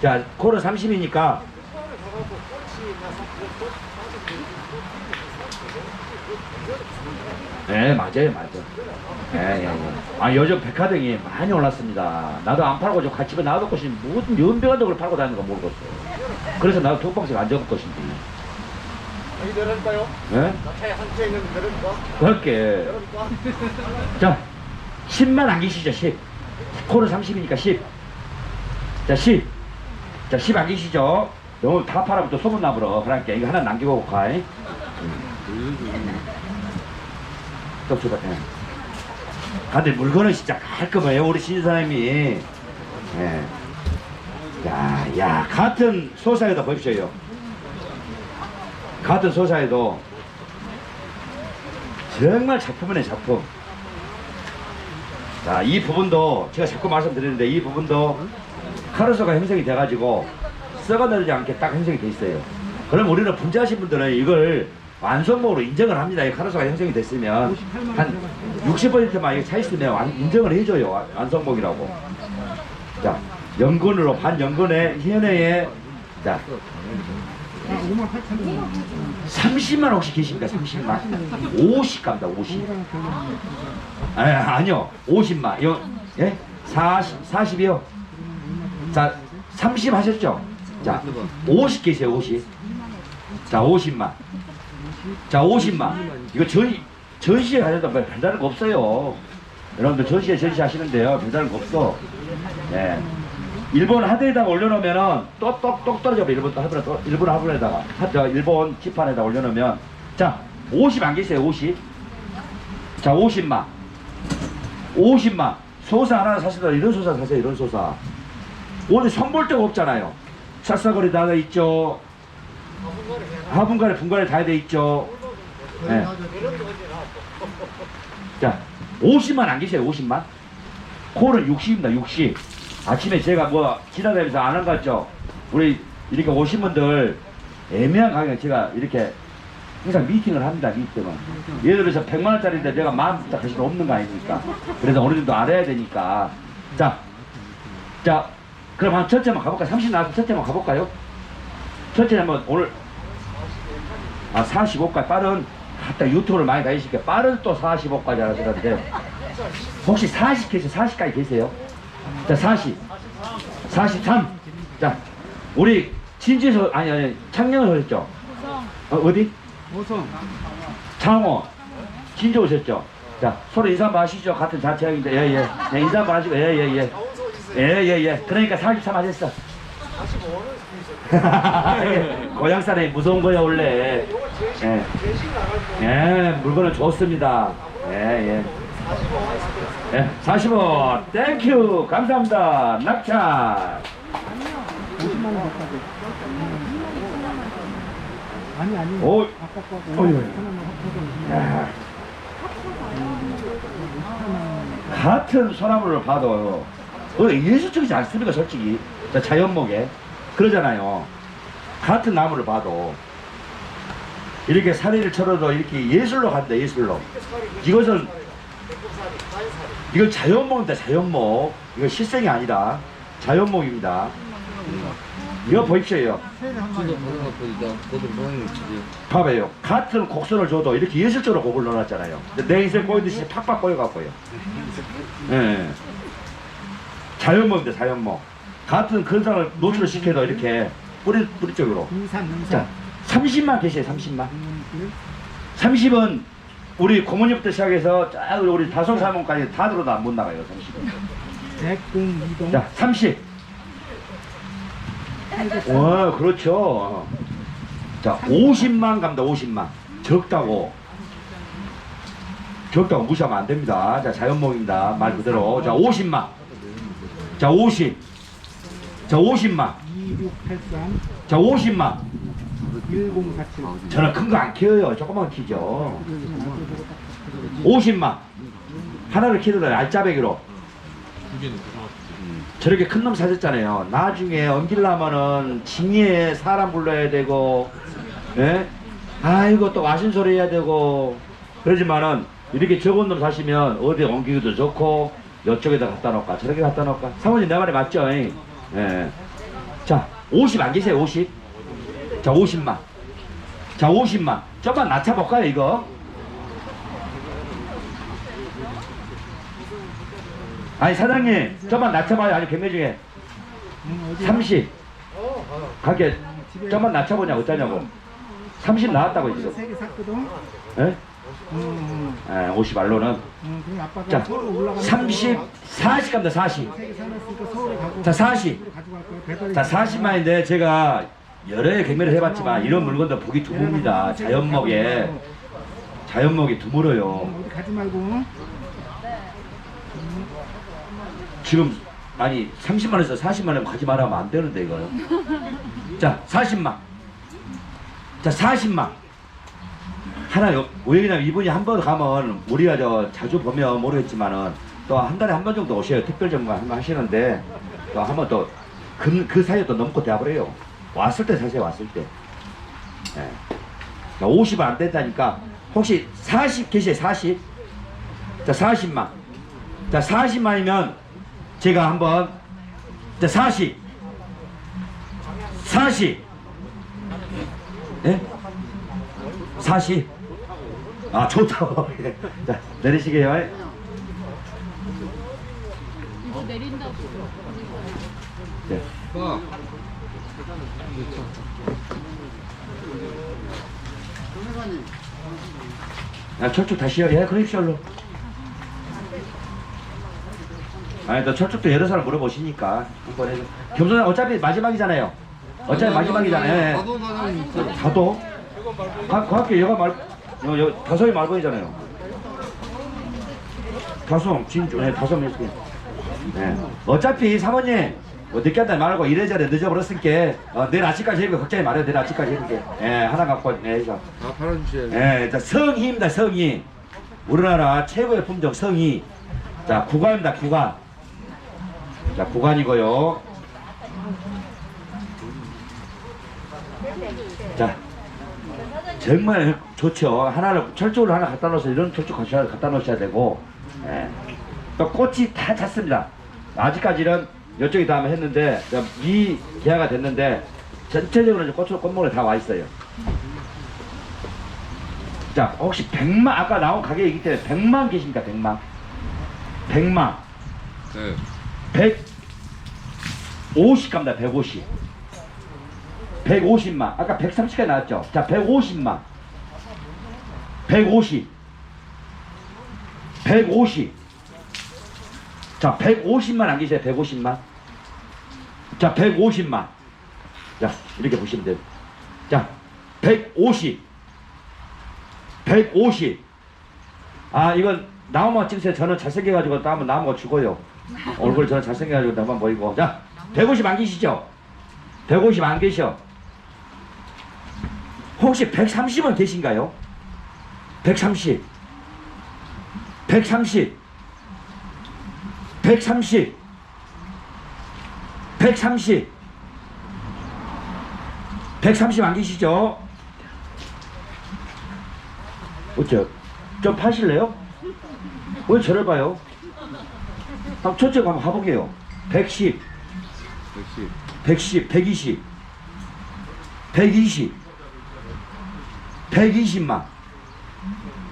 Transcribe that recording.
자, 코는 30이니까. 네, 맞아요, 맞아요. 예, 예, 예. 아, 요즘 백화등이 많이 올랐습니다. 나도 안 팔고 저 집에 놔둘 것이 무슨 연병한도 그걸 팔고 다니는 거 모르겠어요. 그래서 나도 두 봉씩 안 적을 것인지. 여기 내려갈까요? 예? 차에 한채 있는 내려갈까? 내려갈까? 자, 10만 안기시죠, 10. 코는 30이니까 10. 자, 10. 자, 10 안기시죠. 너무 다또 소문나버려. 그러니까 이거 하나 남기고 가. 잉? 또 줘봐. 예. 근데 물건은 진짜 깔끔해요, 우리 신사님이. 예. 야, 야, 같은 소사에도 보십시오. 같은 소사에도 정말 작품이네, 작품. 자, 이 부분도 제가 자꾸 말씀드리는데 이 부분도 카르소가 형성이 돼가지고 썩어내리지 않게 딱 형성이 돼 있어요. 그럼 우리는 분자하신 분들은 이걸 완성목으로 인정을 합니다. 이 카르소가 형성이 됐으면 한 60%만 이게 차 있으면 완- 인정을 해줘요. 완- 완성목이라고. 자, 연근으로 반 연근에 현해에 자 30만 혹시 계십니까? 30만? 50 갑니다. 50. 아, 아니요. 50만. 이거 예? 40 40이요. 자, 30 하셨죠? 자, 50 계세요. 50. 자, 50만. 자, 50만. 이거 전 전시회 가셔도 별- 별다른 거 없어요. 여러분들 전시회 전시 하시는데요. 별다른 거 없어. 예. 일본 하드에다가 올려놓으면은 또똑똑 떨어져 버려. 일본 또 하드에 또 일본 하드에다가 하- 저 일본 지판에다 올려놓으면 자 50 안 계세요 50. 자 50만 50만 소사 하나 사시더라 이런 소사 사세요 이런 소사 오늘 선볼 데가 없잖아요. 샷사거리 다 돼 있죠. 하분간에 분간에 다 돼 있죠. 예. 자 50만 안 계세요 50만? 콜은 60입니다 60 아침에 제가 뭐 지나다니면서 안 한 것 같죠? 우리 이렇게 오신 분들 애매한 가격에 제가 이렇게 항상 미팅을 합니다 미팅은 예를 들어서 100만 원짜리인데 내가 마음부터 가실 수 없는 거 아닙니까? 그래서 어느 정도 알아야 되니까. 자 자, 그럼 한 첫째 한번 가볼까요? 30 나와서 첫째 한번 가볼까요? 첫째 한번 오늘 아 45까지 빠른 갖다 유튜브를 많이 다니시니까 빠른 또 45까지 하시는데 혹시 40 계세요? 40까지 계세요? 자 40 43 자 우리 진지서 아니 아니 창녕을 오셨죠? 어, 어디? 오성 창호 진주 오셨죠? 자 서로 인사 한번 하시죠 같은 자체형인데 예예 네, 인사 한번 하시고 예예 예 예 예예 그러니까 43 하셨어. 45원은 고향 사람이 무서운 거야 원래. 예. 예 물건은 좋습니다. 예예. 45원 예, 45 땡큐 감사합니다. 낙찰 50만 원 갖다 아니 아니. 오. 아까 거 어이, 어이. 5천원 합쳐서 야. 같은 소나무를 봐도 어, 예술적이지 않습니까 솔직히 자, 자연목에 그러잖아요 같은 나무를 봐도 이렇게 사리를 쳐도 이렇게 예술로 간다 예술로 이것은 이건 자연목입니다 자연목 이거 실생이 아니라 자연목입니다 이거 보십시오. 봐봐요. 같은 곡선을 줘도 이렇게 예술적으로 곡을 넣어놨잖아요. 내 인생 꼬이듯이 팍팍 꼬여갖고요. 예. 자연목입니다, 자연목. 같은 근상을 노출을 시켜도 이렇게 뿌리, 뿌리 쪽으로. 자, 인산 30만 계세요, 30만. 30은 우리 고모님부터 시작해서 쫙 우리 다솜 사모까지 다 들어도 안 못 나가요, 30은. 백동 이동 자, 30. 와, 그렇죠. 자, 50만 갑니다, 50만. 적다고. 적다고 무시하면 안 됩니다. 자, 자연목입니다. 말 그대로. 자, 50만. 자, 50. 자, 50만. 2683 자, 50만. 1047 저는 큰 거 안 키워요. 조금만 키죠. 50만. 하나를 키우다 알짜배기로. 저렇게 큰 놈 사셨잖아요. 나중에 옮기려면은 징에 사람 불러야 되고, 예? 아이고 또 와신 소리 해야 되고, 그러지만은 이렇게 적은 놈 사시면 어디 옮기기도 좋고, 이쪽에다 갖다 놓을까, 저렇게 갖다 놓을까. 사모님 내 말이 맞죠? 잉? 예. 자, 50 안 계세요, 50? 자, 50만. 자, 50만. 좀만 낮춰볼까요, 이거? 아니, 사장님, 좀만 낮춰봐요. 아니, 경매 중에. 음, 어디 30. 가게, 좀만 낮춰보냐, 어쩌냐고. 30 나왔다고 했어. 예? 음, 예, 50 알로는. 음, 그럼 아빠가 자, 서울 올라가면 30, 40 갑니다, 40. 세개 사놨으니까 서울 가고. 자, 40. 가져갈 거야. 배달이 자, 40만인데 제가 여러 해 경매를 해봤지만 이런 물건도 보기 드뭅니다. 자연목에. 자연목이 드물어요. 가지 말고. 지금 아니 30만 원에서 40만 원 가지 말하면 안 되는데 이거. 자 40만. 자 40만. 하나 요- 왜 그냥 이분이 한 번 가면 우리가 저 자주 보면 모르겠지만은 또 한 달에 한 번 정도 오셔요 특별 점검 한번 하시는데 또 한 번 또그그 사이에 또 넘고 해요. 왔을 때 사세요 왔을 때. 예. 자 50은 안 된다니까 혹시 40 계세요 40? 자 40만. 자 40만이면 제가 한번 자 40. 40. 예? 40. 아 좋다. 예. 자 내리시게요. 이거 내린다고. 네. 아 철쭉 다시 해. 그립쇼로. 아니 또 철쭉도 여러 사람 물어보시니까 한번 해줘. 겸손한 어차피 마지막이잖아요. 어차피 마지막이잖아요. 예. 나도 사장님 있어. 다도? 가, 과학계 여가 말, 여, 여, 다섯이 말번이잖아요. 다솜, 진주, 네, 다솜 했어요. 네. 어차피 사모님, 뭐 늦게 한다 말고 이래저래 늦어버렸으니까, 어, 내일 아침까지 해볼게. 걱정이 말아요. 내일 아침까지 해볼게. 예, 하나 갖고, 네, 해서. 아 팔아주셔야 돼. 예, 자, 성희입니다, 성희. 우리나라 최고의 품종 성희. 자, 구간입니다, 구간. 자, 구간이고요. 자, 정말 좋죠. 하나를 철쭉을 하나 갖다 놓으서 이런 철쭉 갖다 갖다 놓으셔야 되고, 예. 또 꽃이 다 찼습니다. 아직까지는 이쪽이 다 했는데 이 기아가 됐는데 전체적으로 이제 꽃으로 꽃목에 다 와 있어요. 자, 혹시 100만 아까 나온 가격이기 때문에 100만 계십니까? 100만. 100만. 네. 150 갑니다. 150. 150만. 아까 130까지 나왔죠? 자, 150만. 150. 150. 자, 150만 안 계세요? 150만. 자, 150만. 자, 이렇게 보시면 돼요. 자, 150. 150. 아, 이건 나오면 찍으세요. 저는 잘생겨가지고 나오는 거 주고요. 얼굴 저는 잘생겨가지고 또 한번 보이고. 자, 150안 계시죠? 150안 계셔. 혹시 130은 계신가요? 130. 130. 130. 130. 130 안 계시죠? 어째? 좀 파실래요? 왜 저를 봐요? 한번 첫째 한번 가보게요. 110, 역시 110, 120, 120, 120만.